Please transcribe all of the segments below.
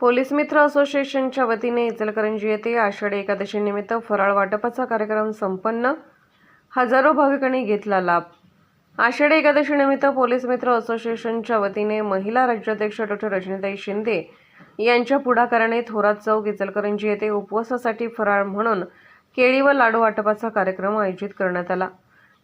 Police मित्र असोसिएशनच्या वतीने इचलकरंजी येथे आषाढी एकादशीनिमित्त फराळ वाटपाचा कार्यक्रम संपन्न. हजारो भाविकांनी घेतला लाभ. आषाढी एकादशीनिमित्त पोलीस मित्र असोसिएशनच्या वतीने महिला राज्याध्यक्ष डॉक्टर रजनीताई शिंदे यांच्या पुढाकाराने थोरात चौक इचलकरंजी येथे उपवासासाठी फराळ म्हणून केळी व लाडू वाटपाचा कार्यक्रम आयोजित करण्यात आला.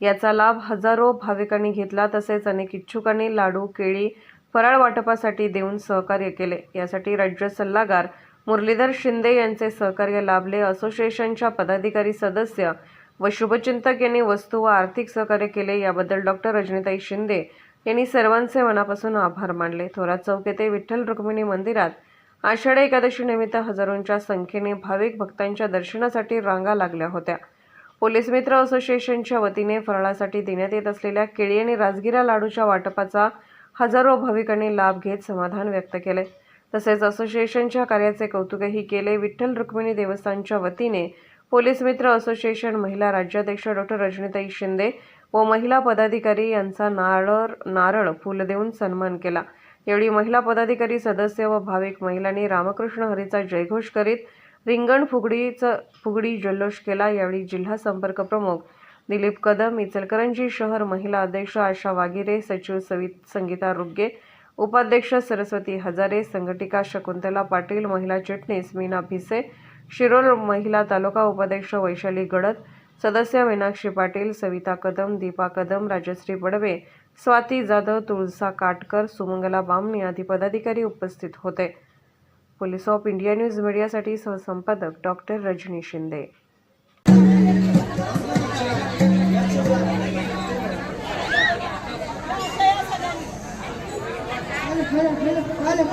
याचा लाभ हजारो भाविकांनी घेतला तसेच अनेक इच्छुकांनी लाडू केळी फराळ वाटपासाठी देऊन सहकार्य केले. यासाठी राज्य सल्लागार मुरलीधर शिंदे यांचे सहकार्य लाभले. असोसिएशनच्या पदाधिकारी सदस्य व शुभचिंतक यांनी वस्तू व आर्थिक सहकार्य केले. याबद्दल डॉक्टर रजनीताई शिंदे यांनी सर्वांचे मनापासून आभार मानले. थोरात चौक येथे विठ्ठल रुक्मिणी मंदिरात आषाढी एकादशी निमित्त हजारोंच्या संख्येने भाविक भक्तांच्या दर्शनासाठी रांगा लागल्या होत्या. पोलीस मित्र असोसिएशनच्या वतीने फराळासाठी देण्यात येत असलेल्या केळी आणि राजगिरा लाडूच्या वाटपाचा हजारो भाविकांनी लाभ घेत समाधान व्यक्त केले. तसेच असोसिएशनच्या कार्याचे कौतुकही केले. विठ्ठल रुक्मिणी देवस्थानच्या वतीने पोलीस मित्र असोसिएशन महिला राज्याध्यक्ष डॉक्टर रजनीताई शिंदे व महिला पदाधिकारी यांचा नारळ नारळ फुल देऊन सन्मान केला. यावेळी महिला पदाधिकारी सदस्य व भाविक महिलांनी रामकृष्ण हरीचा जयघोष करीत रिंगण फुगडीचं फुगडी जल्लोष केला. यावेळी जिल्हा संपर्क प्रमुख दिलीप कदम इचलकरंजी शहर महिला अध्यक्ष आशा वागिरे सचिव सवि संगीता रुग्गे उपाध्यक्ष सरस्वती हजारे संघटिका शकुंतला पाटील महिला चिटणीस मीना भिसे शिरोळ महिला तालुका उपाध्यक्ष वैशाली गडद सदस्य मीनाक्षी पाटील सविता कदम दीपा कदम राजश्री बडवे स्वाती जाधव तुळसा काटकर सुमंगला बामणी आदी पदाधिकारी उपस्थित होते. पोलीस ऑफ इंडिया न्यूज मीडियासाठी सहसंपादक डॉक्टर रजनी शिंदे. ملك ملك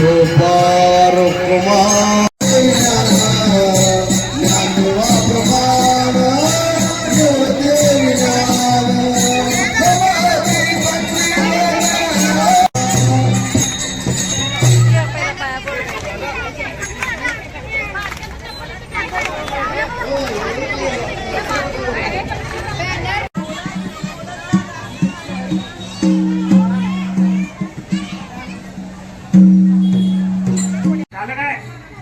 Shubha